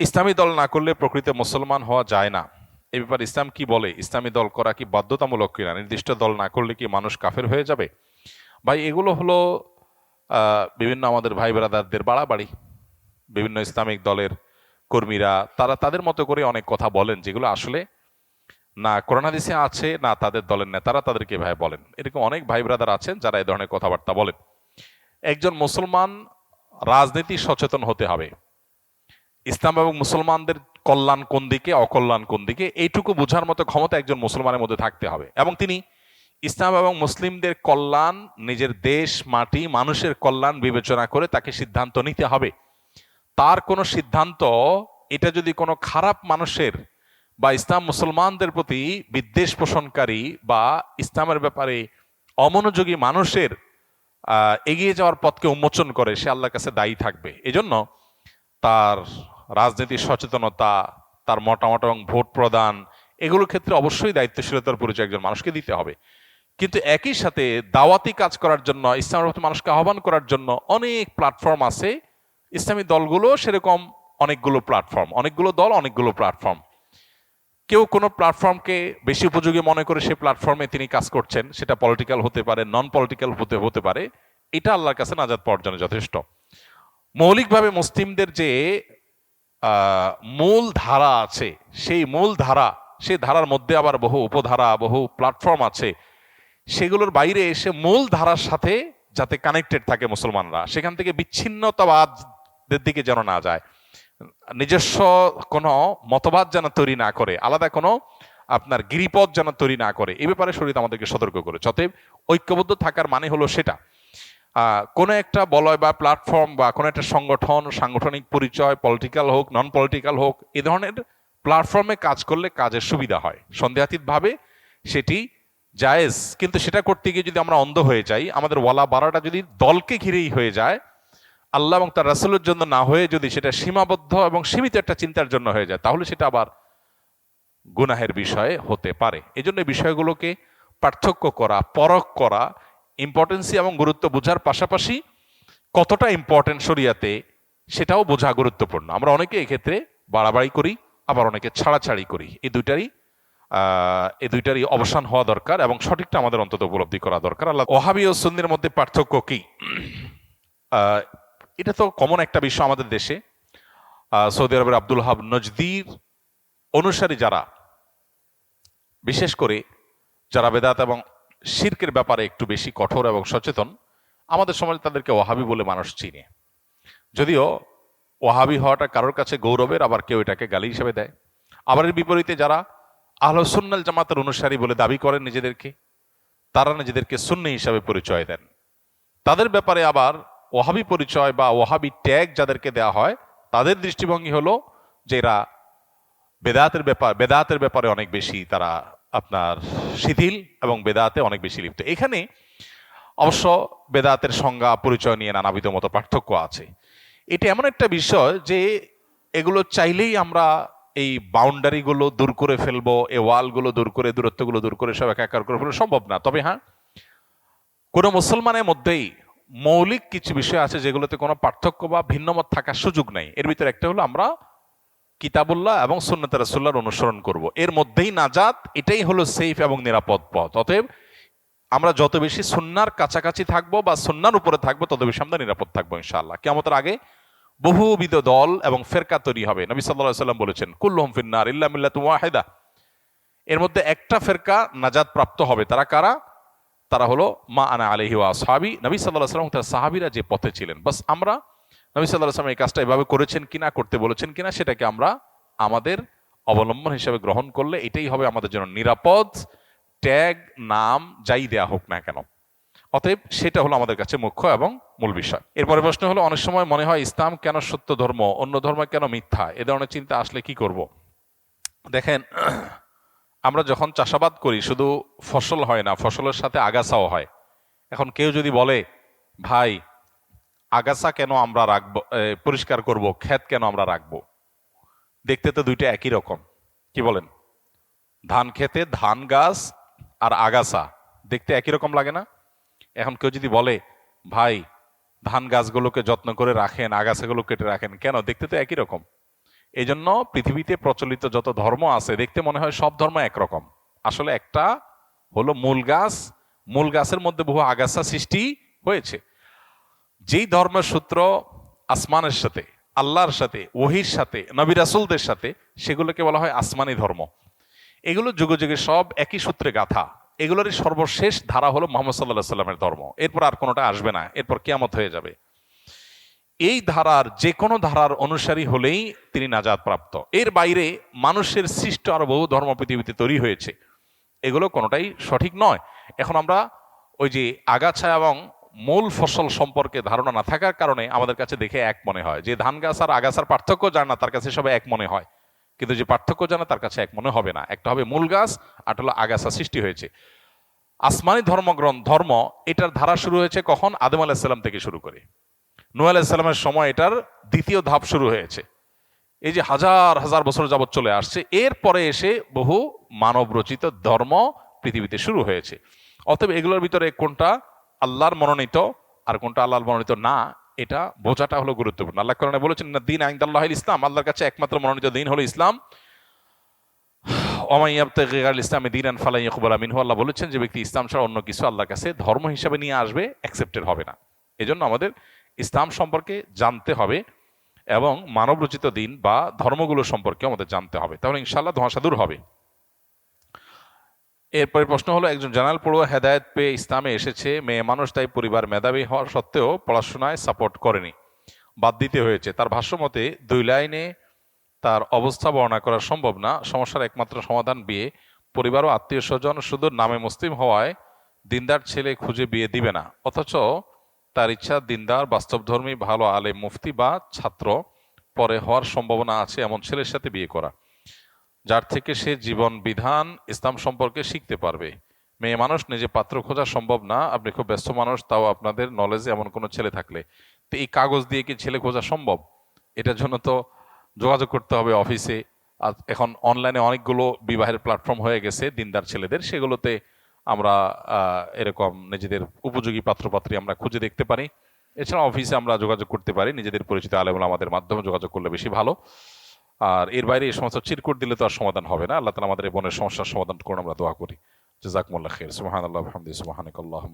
ইসলামী দল না করলে প্রকৃত মুসলমান হওয়া যায় না। এ ব্যাপারে ইসলাম কি বলে? ইসলামী দল করা কি বাধ্যতামূলক কিনা? নির্দিষ্ট দল না করলে কি মানুষ কাফের হয়ে যাবে? ভাই, এগুলো হলো বিভিন্ন আমাদের ভাই ব্রাদারদের বাড়াবাড়ি। বিভিন্ন ইসলামিক দলের কর্মীরা, তারা তাদের মতো করে অনেক কথা বলেন, যেগুলো আসলে না করোনাদিসে আছে, না তাদের দলের নেতারা তাদেরকে ভাই বলেন। এরকম অনেক ভাই ব্রাদার আছেন যারা এই ধরনের কথাবার্তা বলেন। একজন মুসলমান রাজনীতি সচেতন হতে হবে। ইসলাম এবং মুসলমানদের কল্যাণ কোন দিকে, অকল্যাণ কোন দিকে, এইটুকু বোঝার মতো ক্ষমতা একজন মুসলমানের মধ্যে থাকতে হবে। এবং তিনি ইসলাম এবং মুসলিমদের কল্যাণ, নিজের দেশ, মাটি, মানুষের কল্যাণ বিবেচনা করে তাকে সিদ্ধান্ত নিতে হবে। তার কোনো সিদ্ধান্ত, এটা যদি কোনো খারাপ মানুষের বা ইসলাম মুসলমানদের প্রতি বিদ্বেষ পোষণকারী বা ইসলামের ব্যাপারে অমনোযোগী মানুষের এগিয়ে যাওয়ার পথকে উন্মোচন করে, সে আল্লাহর কাছে দায়ী থাকবে। এজন্য তার রাজনীতির সচেতনতা, তার মতামত এবং ভোট প্রদান, এগুলোর ক্ষেত্রে অবশ্যই দায়িত্বশীলতার পরিচয় একজন মানুষকে দিতে হবে। কিন্তু একই সাথে দাওয়াতি কাজ করার জন্য, ইসলামের মানুষকে আহ্বান করার জন্য অনেক প্ল্যাটফর্ম আছে। ইসলামী দলগুলো সেরকম অনেকগুলো প্ল্যাটফর্ম অনেকগুলো দল অনেকগুলো প্ল্যাটফর্ম কেউ কোনো প্ল্যাটফর্মকে বেশি উপযোগী মনে করে সেই প্ল্যাটফর্মে তিনি কাজ করছেন, সেটা পলিটিক্যাল হতে পারে নন পলিটিক্যাল হতে হতে পারে, এটা আল্লাহর কাছে নাজাদ পাওয়ার জন্য যথেষ্ট। মৌলিকভাবে মুসলিমদের যে মূল ধারা আছে, সেই মূল ধারা সেই ধারার মধ্যে আবার বহু উপধারা, বহু প্ল্যাটফর্ম আছে, সেগুলোর বাইরে এসে মূল ধারার সাথে যাতে কানেক্টেড থাকে মুসলমানরা, সেখান থেকে বিচ্ছিন্নতাবাদের দিকে যেন না যায়। নিজস্ব কোনো মতবাদ যেন তৈরি না করে, আলাদা কোনো আপনার গিরিপথ যেন তৈরি না করে এই ব্যাপারে শরীর আমাদেরকে সতর্ক করে অতএব ঐক্যবদ্ধ থাকার মানে হলো সেটা। কোনো একটা বলয় বা প্ল্যাটফর্ম বা কোনো একটা সংগঠন, সাংগঠনিক পরিচয় পলিটিক্যাল হোক নন পলিটিক্যাল হোক, এ ধরনের প্ল্যাটফর্মে কাজ করলে কাজের সুবিধা হয়। সন্দেহাতীত ভাবে সেটি জায়েজ। কিন্তু সেটা করতে গিয়ে যদি আমরা অন্ধ হয়ে যাই, আমাদের ওয়ালা বাড়াটা যদি দলকে ঘিরেই হয়ে যায়, আল্লাহ এবং তার রাসূলের জন্য না হয়ে যদি সেটা সীমাবদ্ধ এবং সীমিত একটা চিন্তার জন্য হয়ে যায়, তাহলে সেটা আবার গুনাহের বিষয়ে হতে পারে। এই জন্য এই বিষয়গুলোকে পার্থক্য করা, পরখ করা ইম্পর্টেন্সি এবং গুরুত্ব বোঝার পাশাপাশি কতটা ইম্পর্টেন্ট শরিয়াতে সেটাও বোঝা গুরুত্বপূর্ণ। আমরা অনেকে এক্ষেত্রে বাড়াবাড়ি করি, আবার অনেকে ছাড়াছাড়ি করি। এই দুইটারই এই দুইটারই অবসান হওয়া দরকার এবং সঠিকটা আমাদের অন্তত উপলব্ধি করা দরকার। আল্লাহ ওহাবি ও সুন্নির মধ্যে পার্থক্য কি? এটা তো কমন একটা বিষয় আমাদের দেশে। সৌদি আরবের আব্দুল হাব নজদির অনুসারী যারা, বিশেষ করে যারা বেদাত এবং শির্কের ব্যাপারে একটু বেশি কঠোর এবং সচেতন, আমাদের সমাজে তাদেরকে ওহাবি বলে মানুষ চিনে। যদিও ওহাবি হওয়াটা কারোর কাছে গৌরবের, আবার কেউ এটাকে গালি হিসেবে দেয়। আবার এর বিপরীতে যারা আহলসুন্নাল জামাতের অনুসারী বলে দাবি করেন নিজেদেরকে, তারা নিজেদেরকে সুন্নি হিসাবে পরিচয় দেন। তাদের ব্যাপারে আবার ওহাবি পরিচয় বা ওহাবি ট্যাগ যাদেরকে দেওয়া হয়, তাদের দৃষ্টিভঙ্গি হলো যে এরা বেদাতের ব্যাপার, বেদাতের ব্যাপারে অনেক বেশি তারা আপনার শিথিল এবং বেদাতে অনেক বেশি লিপ্ত। এখানে অবশ্য বেদাতের সংজ্ঞা, পরিচয় নিয়ে নানাবিধ মতো পার্থক্য আছে। এটা এমন একটা বিষয় যে এগুলো চাইলেই আমরা এই বাউন্ডারিগুলো দূর করে ফেলব, এই ওয়ালগুলো দূর করে, দূরত্বগুলো দূর করে সব একাকার করে ফেলব, সম্ভব না। তবে হ্যাঁ কোনো মুসলমানের মধ্যেই মৌলিক কিছু বিষয় আছে যেগুলোতে কোনো পার্থক্য বা ভিন্নমত থাকার সুযোগ নেই। এর ভিতরে একটা হলো আমরা কিতাবুল্লাহ এবং সুন্নত রাসুল্লাহর অনুসরণ করব। এর মধ্যেই নাজাত, এটাই হলো সেফ এবং নিরাপদ পথ। অতএব আমরা যত বেশি সুন্নার কাছাকাছি থাকব বা সুন্নার উপরে থাকব, তত বেশি আমরা নিরাপদ থাকব ইনশাআল্লাহ। কেমতের আগে বহুবিধ দল এবং ফেরকা তৈরি হবে। নবী সাল্লাহ সাল্লাম বলেছেন, কুল্লুহম ফিন্নার ইল্লা মিল্লাত ওয়াহিদা। এর মধ্যে একটা ফেরকা নাজাত প্রাপ্ত হবে। তারা কারা? তারা হলো মা আনা আলহি ওয়া সাহাবি নবী সাল্লাহ সাল্লাম তার সাহাবিরা যে পথে ছিলেন। বাস আমরা নবী সাল্লাহ সাল্লাম এই কাজটা এভাবে করেছেন কিনা করতে বলেছেন কিনা সেটাকে আমরা আমাদের অবলম্বন হিসেবে গ্রহণ করলে এটাই হবে আমাদের জন্য নিরাপদ, ট্যাগ, নাম যাই দেয়া হোক না কেন। অতএব সেটা হলো আমাদের কাছে মুখ্য এবং মূল বিষয়। এরপরে প্রশ্ন হলো, অনেক সময় মনে হয় ইসলাম কেন সত্য ধর্ম, অন্য ধর্ম কেন মিথ্যা? এ ধরনের চিন্তা আসলে কি করব? দেখেন, আমরা যখন চাষাবাদ করি, শুধু ফসল হয় না, ফসলের সাথে আগাছাও হয়। এখন কেউ যদি বলে, ভাই আগাছা কেন আমরা রাখব? পরিষ্কার করব, ক্ষেত কেন আমরা রাখব? দেখতে তো দুইটা একই রকম। কি বলেন? ধান খেতে ধান গাছ আর আগাছা, দেখতে একই রকম লাগে না? এখন কেউ যদি বলে, ভাই, ধান গাছগুলোকে যত্ন করে রাখেন, আগাছাগুলো কেটে রাখেন, কেন? দেখতে তো একই রকম। এই জন্য পৃথিবীতে প্রচলিত যত ধর্ম আছে, দেখতে মনে হয় সব ধর্ম একরকম। আসলে একটা হলো মূল গাছ। মূল গাছের মধ্যে বহু আগাছা সৃষ্টি হয়েছে। যেই ধর্মের সূত্র আসমানের সাথে, আল্লাহর সাথে, ওহির সাথে, নবী রাসুলদের সাথে, সেগুলোকে বলা হয় আসমানি ধর্ম। এগুলো যুগে যুগে সব একই সূত্রে গাথা। এগুলোরই সর্বশেষ ধারা হলো মোহাম্মদ সাল্লাহ সাল্লামের ধর্ম। এরপর আর কোনোটা আসবে না। এরপর কেয়ামত হয়ে যাবে। এই ধারার যে কোনো ধারার অনুসারী হলেই তিনি নাজাদ প্রাপ্ত এর বাইরে মানুষের সৃষ্ট আরও বহু ধর্ম পৃথিবীতে তৈরি হয়েছে। এগুলো কোনোটাই সঠিক নয়। এখন আমরা ওই যে আগাছা এবং মূল ফসল সম্পর্কে ধারণা না থাকার কারণে আমাদের কাছে দেখে এক মনে হয়। যে ধান গাছ আর আগাছার পার্থক্য জানে তার কাছে সবাই এক মনে হয়। কিন্তু যে পার্থক্য জানে, তার কাছে এক মনে হবে না। একটা হবে মূল গাছ, আর হলো আগাছা সৃষ্টি হয়েছে। আসমানি ধর্মগ্রন্থ, ধর্ম, এটার ধারা শুরু হয়েছে কখন? আদম আলাহিসাল্লাম থেকে শুরু করে। নূহ আলাহিসাল্লামের সময় এটার দ্বিতীয় ধাপ শুরু হয়েছে। এই যে হাজার হাজার বছর যাবৎ চলে আসছে, এরপরে এসে বহু মানব রচিত ধর্ম পৃথিবীতে শুরু হয়েছে। অতএব এগুলোর ভিতরে কোনটা আল্লাহর মনোনীত আর কোনটা আল্লাহর মনোনীত না, এটা বোঝাটা হলো গুরুত্বপূর্ণ। আল্লাহ কোরআনে বলেছেন না দিন আইন্দাল্লাহ ইসলাম আল্লাহর কাছে একমাত্র মনোনীত দিন হলো ইসলাম। ইসলামে দিন আন ফালাই ইকবাল মিনহু, আল্লাহ বলেছেন যে ব্যক্তি ইসলাম ছাড়া অন্য কিছু আল্লাহর কাছে ধর্ম হিসাবে নিয়ে আসবে অ্যাকসেপ্টেড হবে না। এজন্য আমাদের ইসলাম সম্পর্কে জানতে হবে এবং মানব রচিত দিন বা ধর্মগুলো সম্পর্কে আমাদের জানতে হবে। তাহলে ইনশাল্লাহ ধোঁয়াশা দূর হবে। এরপরে প্রশ্ন হলো, একজন জানাল পড়ুয়া হেদায়ত পেয়ে ইসলামে এসেছে, মেয়ে মানুষ, তাই পরিবার মেধাবী হওয়ার সত্ত্বেও পড়াশোনায় সাপোর্ট করেনি। বাদ দিতে হয়েছে। তার ভাষ্য মতে, দুই লাইনে তার অবস্থা বর্ণনা করা সম্ভব না। সমস্যার একমাত্র সমাধান বিয়ে। পরিবার ও আত্মীয় স্বজন শুধু নামে মুসলিম হওয়ায় দিনদার ছেলে খুঁজে বিয়ে দিবে না। অথচ তার ইচ্ছা দিনদার, বাস্তবধর্মী, ভালো আলে মুফতি বা ছাত্র পরে হওয়ার সম্ভাবনা আছে এমন ছেলের সাথে বিয়ে করা। যার থেকে সে জীবন বিধান ইসলাম সম্পর্কে শিখতে পারবে। মেয়ে মানুষ, নিজে পাত্র খোঁজা সম্ভব না। আপনি খুব ব্যস্ত মানুষ, তাও আপনাদের নলেজে এমন কোনো ছেলে থাকলে। তো এই কাগজ দিয়ে কি ছেলে খোঁজা সম্ভব? এটার জন্য তো যোগাযোগ করতে হবে অফিসে আর এখন অনলাইনে অনেকগুলো বিবাহের প্ল্যাটফর্ম হয়ে গেছে দিনদার ছেলেদের। সেগুলোতে আমরা এরকম নিজেদের উপযোগী পাত্রপাত্রী আমরা খুঁজে দেখতে পারি। এছাড়া অফিসে আমরা যোগাযোগ করতে পারি। নিজেদের পরিচিত আলেমুল আমাদের মাধ্যমে যোগাযোগ করলে বেশি ভালো। আর এর বাইরে এই সমস্ত চিরকুট দিলে তো আর সমাধান হবে না। আল্লাহ তালা আমাদের এই বনের সমস্যার সমাধান করুন, আমরা দোয়া করি। জাজাকমুল্লাহ খের সুহান আল্লাহ সুহানিক আল্লাহ